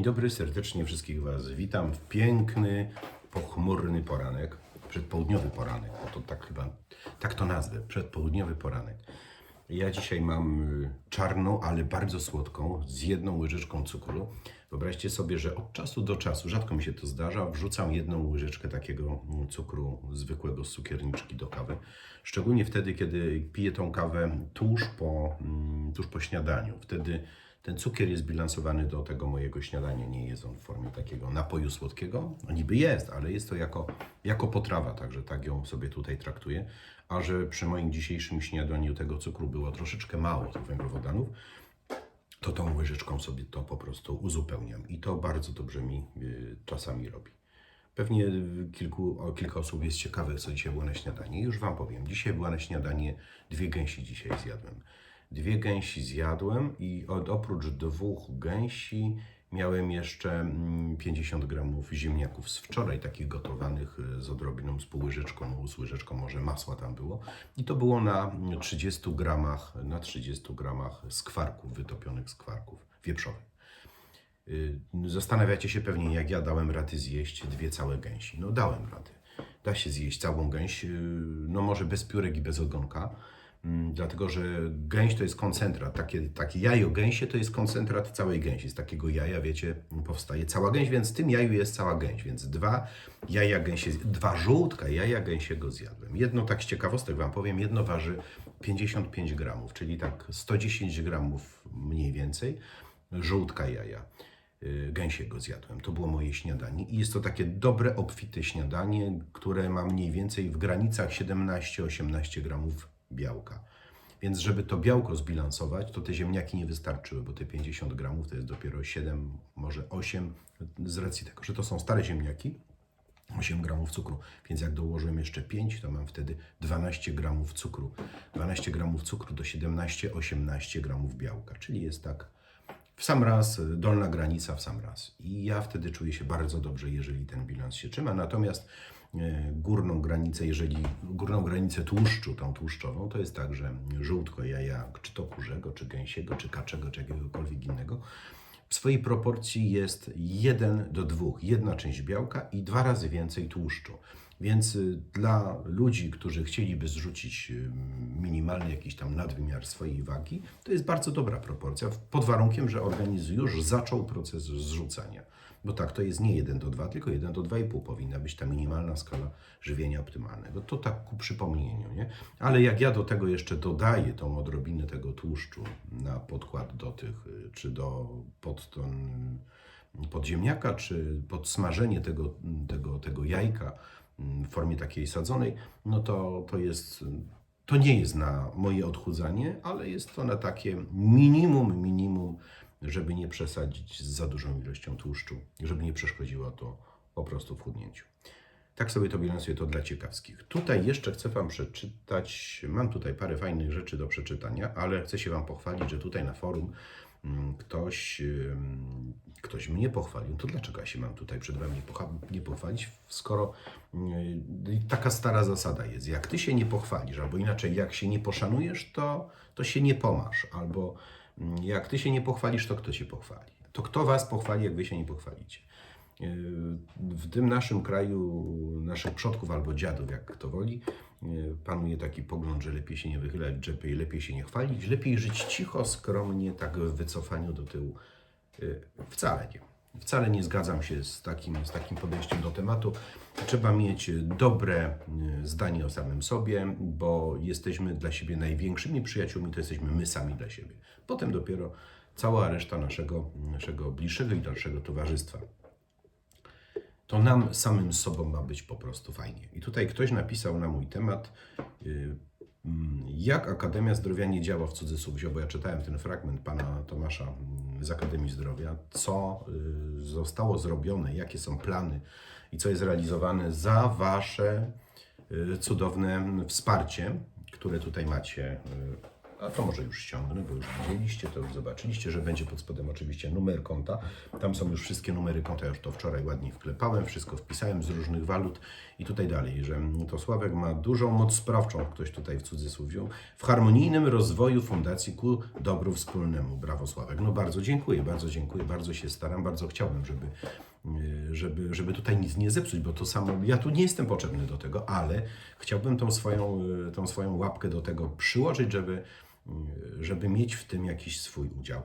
Dzień dobry, serdecznie wszystkich Was witam w piękny, pochmurny poranek, przedpołudniowy poranek, bo to tak chyba, tak to nazwę, przedpołudniowy poranek. Ja dzisiaj mam y, czarną, ale bardzo słodką, z jedną łyżeczką cukru. Wyobraźcie sobie, że od czasu do czasu, rzadko mi się to zdarza, wrzucam jedną łyżeczkę takiego mm, cukru zwykłego z cukierniczki do kawy. Szczególnie wtedy, kiedy piję tą kawę tuż po, mm, tuż po śniadaniu. Wtedy ten cukier jest bilansowany do tego mojego śniadania. Nie jest on w formie takiego napoju słodkiego. No niby jest, ale jest to jako, jako potrawa, także tak ją sobie tutaj traktuję. A że przy moim dzisiejszym śniadaniu tego cukru było troszeczkę mało, tych węglowodanów, to tą łyżeczką sobie to po prostu uzupełniam. I to bardzo dobrze mi y, czasami robi. Pewnie kilku, o, kilka osób jest ciekawych, co dzisiaj było na śniadanie. Już Wam powiem. Dzisiaj była na śniadanie dwie gęsi dzisiaj zjadłem. Dwie gęsi zjadłem i od, oprócz dwóch gęsi miałem jeszcze mm, 50 gramów ziemniaków z wczoraj, takich gotowanych y, z odrobiną, z pół łyżeczką, no, z łyżeczką może masła tam było. I to było na 30 gramach, na 30 gramach skwarków, wytopionych skwarków wieprzowych. Y, Zastanawiacie się pewnie, jak ja dałem rady zjeść dwie całe gęsi. No dałem rady. Da się zjeść całą gęś, y, no może bez piórek i bez ogonka, mm, dlatego że gęś to jest koncentrat. Takie, takie jajo gęsie to jest koncentrat całej gęsi. Z takiego jaja, wiecie, powstaje cała gęś, więc w tym jaju jest cała gęś. Więc dwa jaja gęsie, dwa żółtka jaja gęsiego zjadłem. Jedno tak z ciekawostek Wam powiem, jedno waży 55 gramów, czyli tak 110 gramów mniej więcej żółtka jaja y, gęsiego zjadłem. To było moje śniadanie i jest to takie dobre, obfite śniadanie, które ma mniej więcej w granicach 17-18 gramów białka. Więc żeby to białko zbilansować, to te ziemniaki nie wystarczyły, bo te 50 gramów to jest dopiero 7, może 8, z racji tego, że to są stare ziemniaki, 8 gramów cukru, więc jak dołożyłem jeszcze 5, to mam wtedy 12 gramów cukru. 12 gramów cukru do 17-18 gramów białka, czyli jest tak w sam raz, dolna granica w sam raz. I ja wtedy czuję się bardzo dobrze, jeżeli ten bilans się trzyma. Natomiast górną granicę, jeżeli górną granicę tłuszczu, tą tłuszczową, to jest tak, że żółtko jaja, czy to kurzego, czy gęsiego, czy kaczego, czy jakiegokolwiek innego, w swojej proporcji jest 1 do 2, jedna część białka i dwa razy więcej tłuszczu. Więc y, dla ludzi, którzy chcieliby zrzucić y, minimalny jakiś tam nadwymiar swojej wagi, to jest bardzo dobra proporcja, pod warunkiem, że organizm już zaczął proces zrzucania. Bo tak, to jest nie 1 do 2, tylko 1 do 2,5 powinna być ta minimalna skala żywienia optymalnego. To tak ku przypomnieniu, nie? Ale jak ja do tego jeszcze dodaję tą odrobinę tego tłuszczu na podkład do tych, y, czy do pod ten podziemniaka, czy pod smażenie tego, tego, tego jajka w formie takiej sadzonej, no to, to jest, to nie jest na moje odchudzanie, ale jest to na takie minimum, minimum, żeby nie przesadzić z za dużą ilością tłuszczu, żeby nie przeszkodziło to po prostu chudnięciu. Tak sobie to bilansuję, to dla ciekawskich. Tutaj jeszcze chcę Wam przeczytać, mam tutaj parę fajnych rzeczy do przeczytania, ale chcę się Wam pochwalić, że tutaj na forum mm, ktoś, ktoś mnie pochwalił. To dlaczego ja się mam tutaj przed Wami nie pochwalić, skoro yy, taka stara zasada jest, jak Ty się nie pochwalisz, albo inaczej, jak się nie poszanujesz, to, to się nie pomasz, albo jak Ty się nie pochwalisz, to kto się pochwali? To kto Was pochwali, jak Wy się nie pochwalicie? W tym naszym kraju, naszych przodków albo dziadów, jak kto woli, panuje taki pogląd, że lepiej się nie wychylać, lepiej, lepiej się nie chwalić, lepiej żyć cicho, skromnie, tak w wycofaniu do tyłu. Wcale nie. Wcale nie zgadzam się z takim, z takim podejściem do tematu. Trzeba mieć dobre y, zdanie o samym sobie, bo jesteśmy dla siebie największymi przyjaciółmi, to jesteśmy my sami dla siebie. Potem dopiero cała reszta naszego, naszego bliższego i dalszego towarzystwa to nam samym sobą ma być po prostu fajnie. I tutaj ktoś napisał na mój temat, mm, jak Akademia Zdrowia nie działa w cudzysłowie, bo ja czytałem ten fragment pana Tomasza mm, z Akademii Zdrowia, co y, zostało zrobione, jakie są plany? I co jest realizowane za wasze y, cudowne wsparcie, które tutaj macie a to może już ściągnę, bo już widzieliście, to już zobaczyliście, że będzie pod spodem oczywiście numer konta. Tam są już wszystkie numery konta, już to wczoraj ładnie wklepałem, wszystko wpisałem z różnych walut i tutaj dalej, że to Sławek ma dużą moc sprawczą, ktoś tutaj w cudzysłów wziął, w harmonijnym rozwoju fundacji ku dobru wspólnemu. Brawo Sławek. No bardzo dziękuję, bardzo dziękuję, bardzo się staram, bardzo chciałbym, żeby y, żeby, żeby tutaj nic nie zepsuć, bo to samo, ja tu nie jestem potrzebny do tego, ale chciałbym tą swoją, y, tą swoją łapkę do tego przyłożyć, żeby, żeby mieć w tym jakiś swój udział.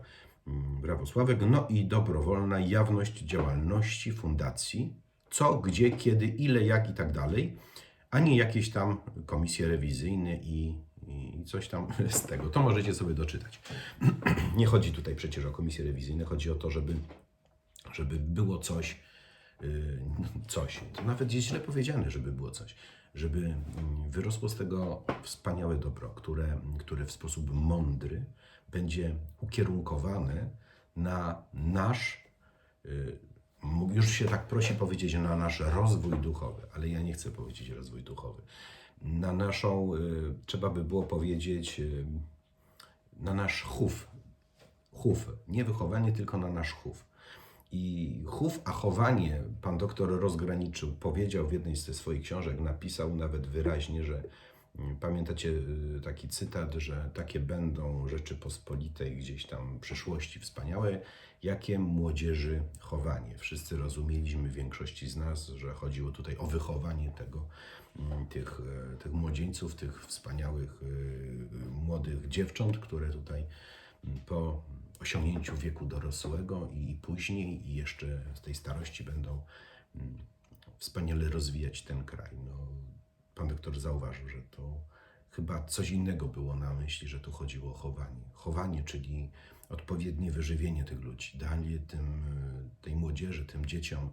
Mm, Brawo Sławek. No i dobrowolna jawność działalności fundacji, co, gdzie, kiedy, ile, jak i tak dalej, a nie jakieś tam komisje rewizyjne i, i coś tam z tego. To możecie sobie doczytać. Nie chodzi tutaj przecież o komisje rewizyjne, chodzi o to, żeby żeby było coś, yy, coś, to nawet jest źle powiedziane, żeby było coś, żeby mm, wyrosło z tego wspaniałe dobro, które, które w sposób mądry będzie ukierunkowane na nasz, mógł- już się tak prosi powiedzieć, na nasz rozwój duchowy, ale ja nie chcę powiedzieć rozwój duchowy, na naszą, yy, trzeba by było powiedzieć, yy, na nasz chów, chów, nie wychowanie, tylko na nasz chów. I chów, a chowanie pan doktor rozgraniczył. Powiedział w jednej ze swoich książek, napisał nawet wyraźnie, że mm, pamiętacie y, taki cytat, że takie będą Rzeczypospolitej gdzieś tam w przyszłości wspaniałe, jakie młodzieży chowanie. Wszyscy rozumieliśmy, większości z nas, że chodziło tutaj o wychowanie tego, mm, tych, e, tych młodzieńców, tych wspaniałych y, y, młodych dziewcząt, które tutaj mm, po osiągnięciu wieku dorosłego i później, i jeszcze z tej starości będą mm, wspaniale rozwijać ten kraj. No, pan doktor zauważył, że to chyba coś innego było na myśli, że tu chodziło o chowanie. Chowanie, czyli odpowiednie wyżywienie tych ludzi, danie tym, y, tej młodzieży, tym dzieciom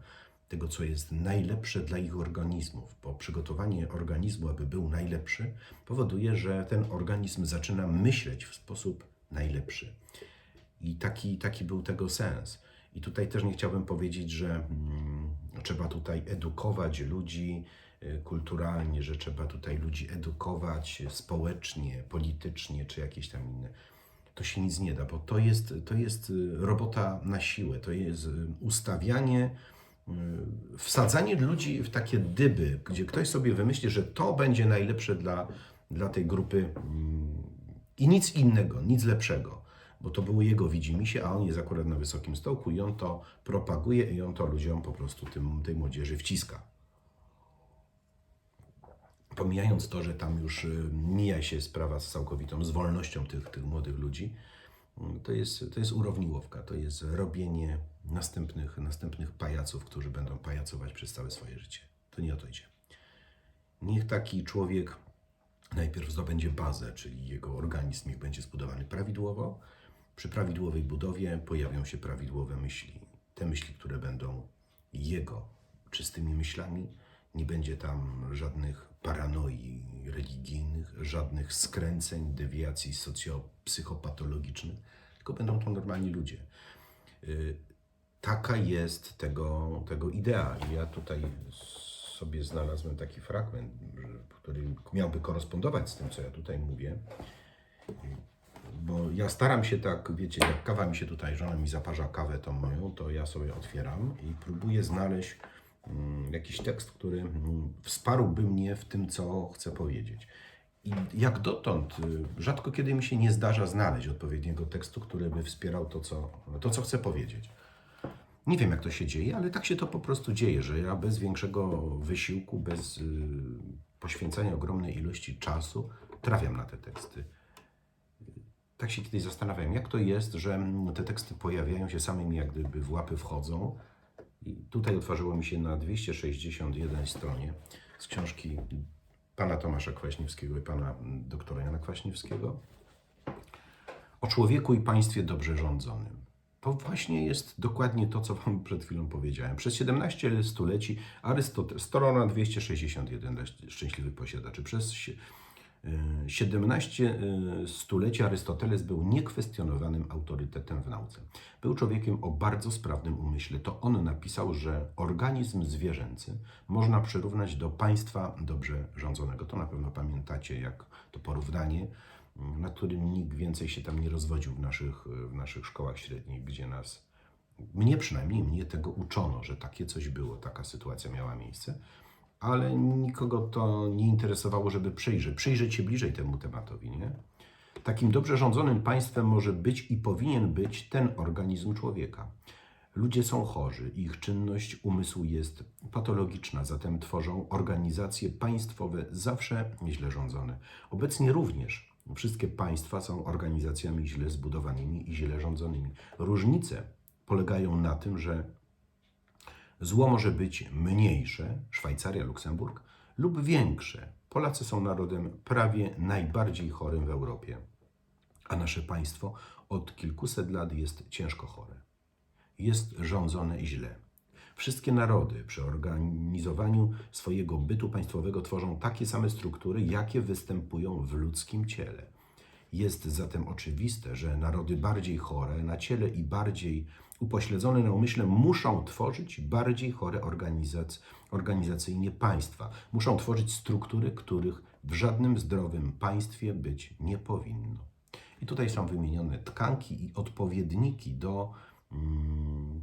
tego, co jest najlepsze dla ich organizmów, bo przygotowanie organizmu, aby był najlepszy, powoduje, że ten organizm zaczyna myśleć w sposób najlepszy. I taki, taki był tego sens. I tutaj też nie chciałbym powiedzieć, że mm, trzeba tutaj edukować ludzi y, kulturalnie, że trzeba tutaj ludzi edukować społecznie, politycznie czy jakieś tam inne. To się nic nie da, bo to jest, to jest y, robota na siłę, to jest y, ustawianie, wsadzanie ludzi w takie dyby, gdzie ktoś sobie wymyśli, że to będzie najlepsze dla, dla tej grupy mm, i nic innego, nic lepszego bo to było jego widzimisię, a on jest akurat na wysokim stołku i on to propaguje i on to ludziom po prostu tym, tej młodzieży wciska. Pomijając to, że tam już y, mija się sprawa z całkowitą, z wolnością tych, tych młodych ludzi, y, to jest, to jest urowniłowka, to jest robienie następnych, następnych pajaców, którzy będą pajacować przez całe swoje życie. To nie o to idzie. Niech taki człowiek najpierw zdobędzie bazę, czyli jego organizm niech będzie zbudowany prawidłowo. Przy prawidłowej budowie pojawią się prawidłowe myśli. Te myśli, które będą jego czystymi myślami, nie będzie tam żadnych paranoi religijnych, żadnych skręceń, dewiacji socjopsychopatologicznych, tylko będą to normalni ludzie. Y, Taka jest tego, tego idea. Ja tutaj sobie znalazłem taki fragment, który miałby korespondować z tym, co ja tutaj mówię. Bo ja staram się tak, wiecie, jak kawa mi się tutaj, żona mi zaparza kawę tą moją, to ja sobie otwieram i próbuję znaleźć mm, jakiś tekst, który mm, wsparłby mnie w tym, co chcę powiedzieć. I jak dotąd y, rzadko kiedy mi się nie zdarza znaleźć odpowiedniego tekstu, który by wspierał to, co, to, co chcę powiedzieć. Nie wiem, jak to się dzieje, ale tak się to po prostu dzieje, że ja bez większego wysiłku, bez y, poświęcania ogromnej ilości czasu trafiam na te teksty. Tak się kiedyś zastanawiałem, jak to jest, że te teksty pojawiają się same mi, jak gdyby w łapy wchodzą. I tutaj otworzyło mi się na 261 stronie z książki pana Tomasza Kwaśniewskiego i pana doktora Jana Kwaśniewskiego o człowieku i państwie dobrze rządzonym. To właśnie jest dokładnie to, co Wam przed chwilą powiedziałem. Przez 17 stuleci Arystoteles, strona 261 dla szczęśliwych posiadaczy, przez sie- y, 17 y, stuleci Arystoteles był niekwestionowanym autorytetem w nauce. Był człowiekiem o bardzo sprawnym umyśle. To on napisał, że organizm zwierzęcy można przyrównać do państwa dobrze rządzonego. To na pewno pamiętacie, jak to porównanie na którym nikt więcej się tam nie rozwodził w naszych, w naszych szkołach średnich, gdzie nas, mnie przynajmniej, mnie tego uczono, że takie coś było, taka sytuacja miała miejsce, ale nikogo to nie interesowało, żeby przyjrzeć, przyjrzeć się bliżej temu tematowi, nie? Takim dobrze rządzonym państwem może być i powinien być ten organizm człowieka. Ludzie są chorzy, ich czynność umysłu jest patologiczna, zatem tworzą organizacje państwowe zawsze źle rządzone. Obecnie również wszystkie państwa są organizacjami źle zbudowanymi i źle rządzonymi. Różnice polegają na tym, że zło może być mniejsze, Szwajcaria, Luksemburg, lub większe. Polacy są narodem prawie najbardziej chorym w Europie, a nasze państwo od kilkuset lat jest ciężko chore jest rządzone źle. Wszystkie narody przy organizowaniu swojego bytu państwowego tworzą takie same struktury, jakie występują w ludzkim ciele. Jest zatem oczywiste, że narody bardziej chore na ciele i bardziej upośledzone na umyśle muszą tworzyć bardziej chore organizac- organizacyjnie państwa. Muszą tworzyć struktury, których w żadnym zdrowym państwie być nie powinno. I tutaj są wymienione tkanki i odpowiedniki do mm,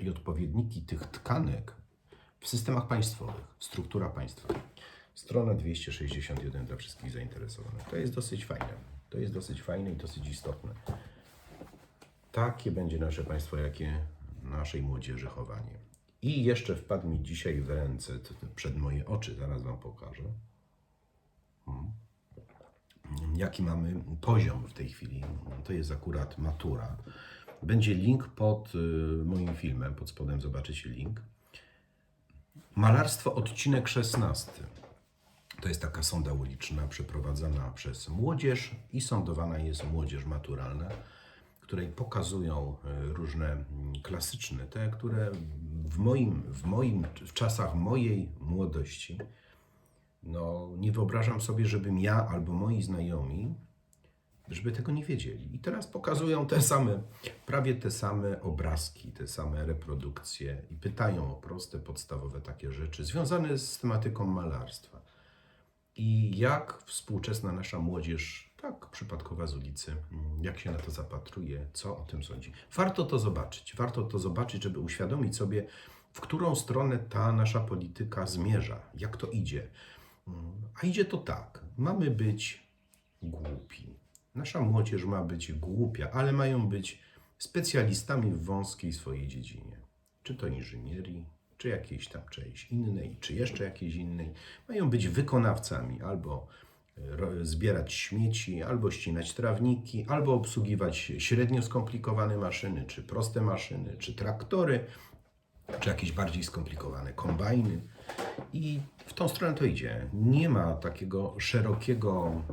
i odpowiedniki tych tkanek w systemach państwowych, w strukturach państwa. Strona 261 dla wszystkich zainteresowanych. To jest dosyć fajne. To jest dosyć fajne i dosyć istotne. Takie będzie nasze państwo, jakie naszej młodzieży chowanie. I jeszcze wpadł mi dzisiaj w ręce, przed moje oczy, zaraz Wam pokażę jaki mamy poziom w tej chwili. To jest akurat matura. Będzie link pod y, moim filmem, pod spodem zobaczycie link. Malarstwo, odcinek 16. To jest taka sonda uliczna przeprowadzana przez młodzież i sądowana jest młodzież maturalna, której pokazują y, różne mm, klasyczne, te, które w moim, w moim, w czasach mojej młodości no, nie wyobrażam sobie, żebym ja albo moi znajomi, żeby tego nie wiedzieli. I teraz pokazują te same, prawie te same obrazki, te same reprodukcje i pytają o proste, podstawowe takie rzeczy związane z tematyką malarstwa. I jak współczesna nasza młodzież, tak przypadkowa z ulicy, mm, jak się na to zapatruje, co o tym sądzi. Warto to zobaczyć. Warto to zobaczyć, żeby uświadomić sobie, w którą stronę ta nasza polityka zmierza, jak to idzie. Mm, A idzie to tak. Mamy być głupi. Nasza młodzież ma być głupia, ale mają być specjalistami w wąskiej swojej dziedzinie. Czy to inżynierii, czy jakiejś tam czyjejś innej, czy jeszcze jakiejś innej. Mają być wykonawcami albo zbierać śmieci, albo ścinać trawniki, albo obsługiwać średnio skomplikowane maszyny, czy proste maszyny, czy traktory, czy jakieś bardziej skomplikowane kombajny. I w tą stronę to idzie. Nie ma takiego szerokiego mm,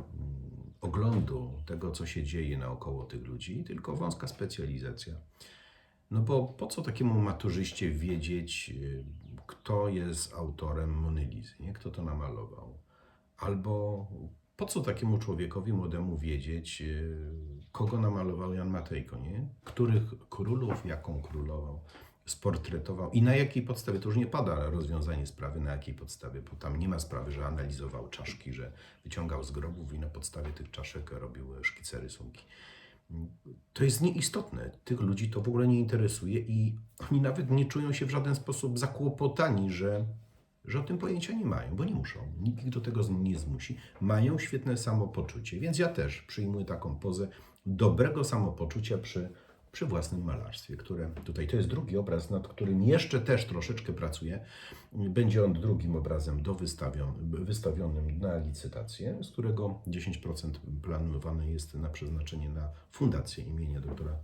oglądu tego, co się dzieje naokoło tych ludzi, tylko wąska specjalizacja. No bo po co takiemu maturzyście wiedzieć, y, kto jest autorem Monelizy, nie? kto to namalował? Albo po co takiemu człowiekowi młodemu wiedzieć, y, kogo namalował Jan Matejko, nie? Których królów, jaką królową sportretował i na jakiej podstawie, to już nie pada rozwiązanie sprawy, na jakiej podstawie, bo tam nie ma sprawy, że analizował czaszki, że wyciągał z grobów i na podstawie tych czaszek robił szkice, rysunki. To jest nieistotne. Tych ludzi to w ogóle nie interesuje i oni nawet nie czują się w żaden sposób zakłopotani, że, że o tym pojęcia nie mają, bo nie muszą. Nikt ich do tego nie zmusi. Mają świetne samopoczucie, więc ja też przyjmuję taką pozę dobrego samopoczucia przy, przy własnym malarstwie, które tutaj to jest drugi obraz, nad którym jeszcze też troszeczkę pracuję. Będzie on drugim obrazem do wystawion, wystawionym na licytację, z którego 10% planowane jest na przeznaczenie na fundację imienia doktora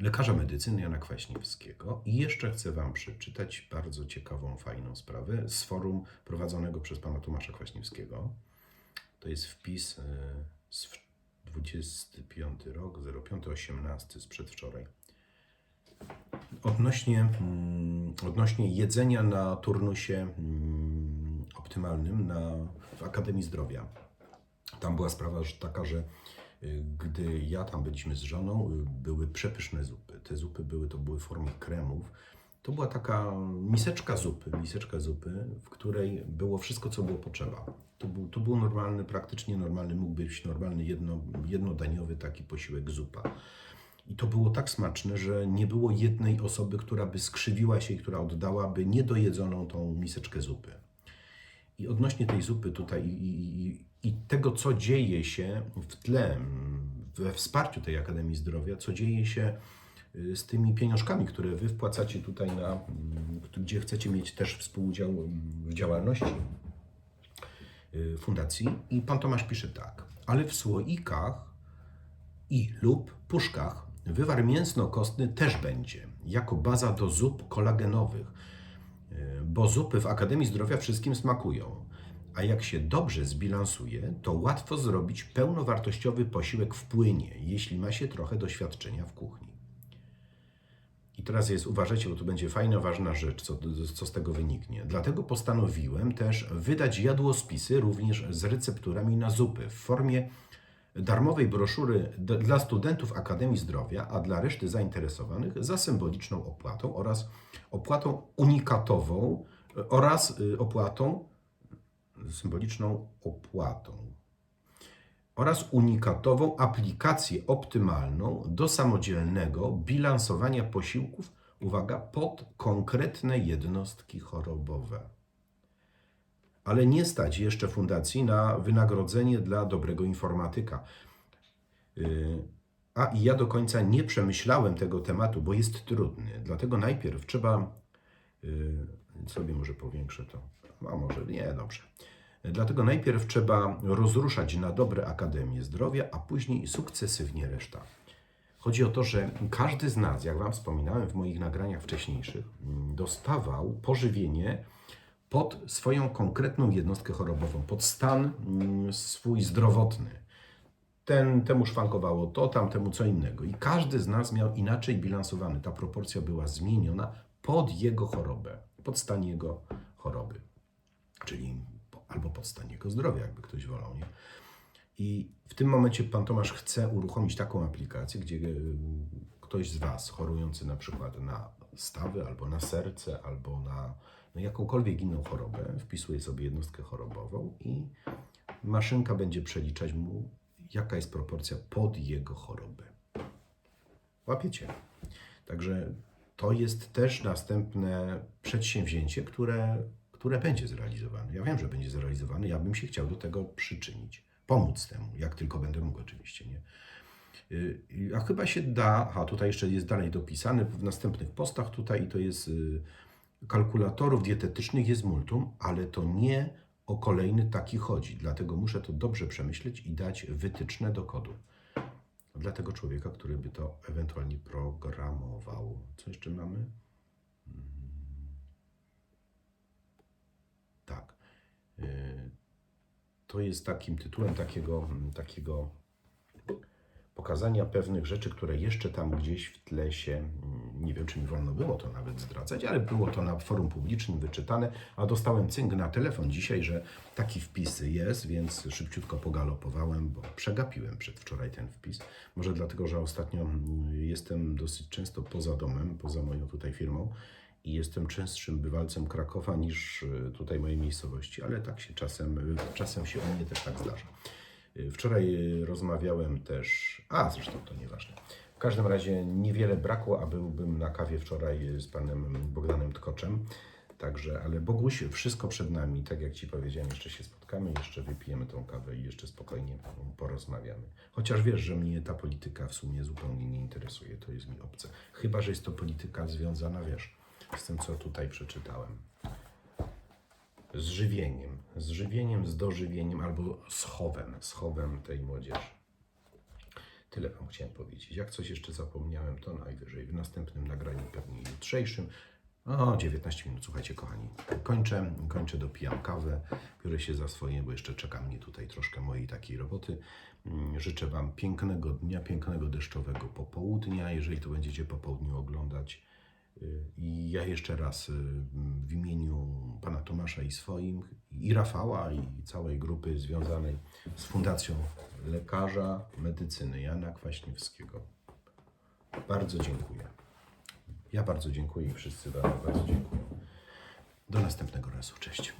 lekarza medycyny Jana Kwaśniewskiego. I jeszcze chcę Wam przeczytać bardzo ciekawą, fajną sprawę z forum prowadzonego przez pana Tomasza Kwaśniewskiego. To jest wpis y, z w- 25 rok, 05-18 z przedwczoraj. Odnośnie, mm, odnośnie jedzenia na turnusie mm, optymalnym na, w Akademii Zdrowia. Tam była sprawa że taka, że y, gdy ja tam byliśmy z żoną, y, były przepyszne zupy. Te zupy były, to były w formie kremów To była taka miseczka zupy, miseczka zupy, w której było wszystko, co było potrzeba. To był, to był normalny, praktycznie normalny, mógł być normalny jedno, jednodaniowy taki posiłek zupa. I to było tak smaczne, że nie było jednej osoby, która by skrzywiła się i która oddałaby niedojedzoną tą miseczkę zupy. I odnośnie tej zupy tutaj i, i, tego, co dzieje się w tle, mm, we wsparciu tej Akademii Zdrowia, co dzieje się y, z tymi pieniążkami, które wy wpłacacie tutaj na, mm, gdzie chcecie mieć też współudział mm, w działalności y, fundacji. I pan Tomasz pisze tak, ale w słoikach i lub puszkach wywar mięsno-kostny też będzie, jako baza do zup kolagenowych, bo zupy w Akademii Zdrowia wszystkim smakują. A jak się dobrze zbilansuje, to łatwo zrobić pełnowartościowy posiłek w płynie, jeśli ma się trochę doświadczenia w kuchni. I teraz jest, uważajcie, bo to będzie fajna, ważna rzecz, co, co z tego wyniknie. Dlatego postanowiłem też wydać jadłospisy również z recepturami na zupy w formie darmowej broszury dla studentów Akademii Zdrowia, a dla reszty zainteresowanych za symboliczną opłatą oraz opłatą unikatową y, oraz y, opłatą symboliczną opłatą oraz unikatową aplikację optymalną do samodzielnego bilansowania posiłków, uwaga, pod konkretne jednostki chorobowe. Ale nie stać jeszcze fundacji na wynagrodzenie dla dobrego informatyka. Yy, A i ja do końca nie przemyślałem tego tematu, bo jest trudny. Dlatego najpierw trzeba yy, sobie może powiększę to. A może nie, dobrze. Dlatego najpierw trzeba rozruszać na dobre Akademię Zdrowia, a później sukcesywnie reszta. Chodzi o to, że każdy z nas, jak Wam wspominałem w moich nagraniach wcześniejszych, dostawał pożywienie pod swoją konkretną jednostkę chorobową, pod stan mm, swój zdrowotny. Ten, temu szwankowało to, tamtemu co innego. I każdy z nas miał inaczej bilansowany. Ta proporcja była zmieniona pod jego chorobę, pod stan jego choroby. Czyli albo pod stan jego zdrowia, jakby ktoś wolał. Nie? I w tym momencie pan Tomasz chce uruchomić taką aplikację, gdzie e, ktoś z Was chorujący na przykład na stawy, albo na serce, albo na no jakąkolwiek inną chorobę, wpisuje sobie jednostkę chorobową i maszynka będzie przeliczać mu, jaka jest proporcja pod jego chorobę. Łapiecie? Także to jest też następne przedsięwzięcie, które, które będzie zrealizowane. Ja wiem, że będzie zrealizowane, ja bym się chciał do tego przyczynić, pomóc temu, jak tylko będę mógł oczywiście, nie? Y, A chyba się da, a tutaj jeszcze jest dalej dopisane w następnych postach tutaj i to jest y, kalkulatorów dietetycznych jest multum, ale to nie o kolejny taki chodzi, dlatego muszę to dobrze przemyśleć i dać wytyczne do kodu dla tego człowieka, który by to ewentualnie programował. Co jeszcze mamy? Mm. Tak. Y, To jest takim tytułem takiego, takiego pokazania pewnych rzeczy, które jeszcze tam gdzieś w tle się, mm, nie wiem czy mi wolno było to nawet zdradzać, ale było to na forum publicznym wyczytane, a dostałem cynk na telefon dzisiaj, że taki wpis jest, więc szybciutko pogalopowałem, bo przegapiłem przedwczoraj ten wpis. Może dlatego, że ostatnio mm, jestem dosyć często poza domem, poza moją tutaj firmą i jestem częstszym bywalcem Krakowa niż y, tutaj mojej miejscowości, ale tak się czasem, czasem się u mnie też tak zdarza. Y, Wczoraj y, rozmawiałem też, a zresztą to nieważne. W każdym razie niewiele brakło, a byłbym na kawie wczoraj z panem Bogdanem Tkoczem. Także, ale Boguś, wszystko przed nami. Tak jak Ci powiedziałem, jeszcze się spotkamy, jeszcze wypijemy tą kawę i jeszcze spokojnie porozmawiamy. Chociaż wiesz, że mnie ta polityka w sumie zupełnie nie interesuje, to jest mi obce. Chyba, że jest to polityka związana, wiesz, z tym, co tutaj przeczytałem z żywieniem, z żywieniem, z dożywieniem albo z chowem, z chowem tej młodzieży. Tyle Wam chciałem powiedzieć. Jak coś jeszcze zapomniałem, to najwyżej w następnym nagraniu, pewnie jutrzejszym. O, 19 minut, słuchajcie kochani. Kończę, kończę, dopijam kawę, biorę się za swoje, bo jeszcze czeka mnie tutaj troszkę mojej takiej roboty. Mm, Życzę Wam pięknego dnia, pięknego deszczowego popołudnia, jeżeli to będziecie po południu oglądać. I ja jeszcze raz y, w imieniu pana Tomasza i swoim, i Rafała, i całej grupy związanej z Fundacją Lekarza Medycyny Jana Kwaśniewskiego bardzo dziękuję. Ja bardzo dziękuję i wszyscy Wam bardzo dziękuję. Do następnego razu. Cześć.